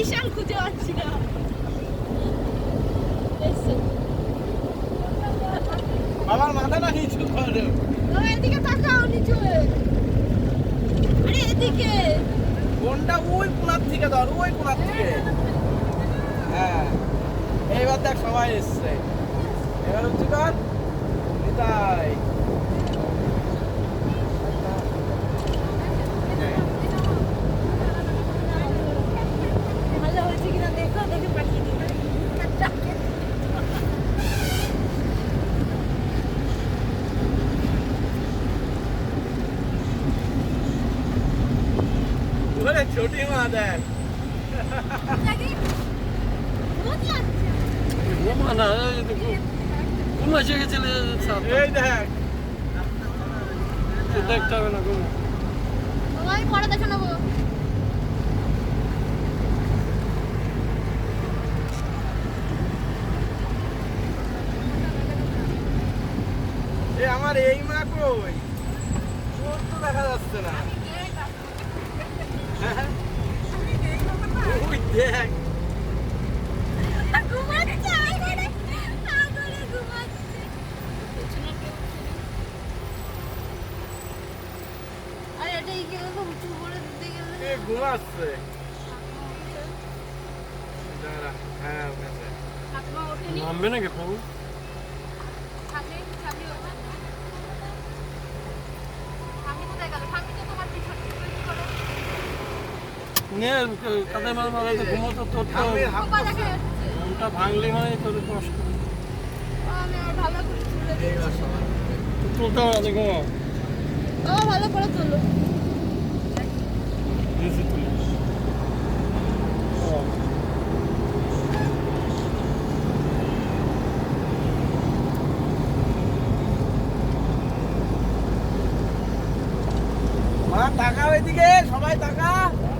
বিশাল খুঁজে পাচ্ছি না। এসছে। বাবার মাথাটা নিচু করো? এদিকে তাকাও নিচু। আরে এদিকে। কোনটা? ওই কোনার থেকে ধর ওই কোনার থেকে। হ্যাঁ। এইবার দেখ সবাই এসছে। এবার উঁচু কর নিতাই ভালো হয়েছে কিনা দেখো দেখে পাঠিয়ে দিবে ওরে ছোটি মা দেখ ভূত লাগছে। ঘুমা না এই তো ঘুম। ঘুম এসে গেছিলে। এই দেখ দেখতে হবে না আমি পরে দেখে নেব এ আমার এই মা কই তো দেখা যাচ্ছে না হ্যাঁ? ঘুমাচ্ছে। হ্যাঁ নামবে নাকি নে কাদের ঘুমোতো তোর তো ঘুমটা ভাঙলি মানে তোর কষ্ট। এইবার সবাই তুলতে হবে ভালো করে তোলো। তোর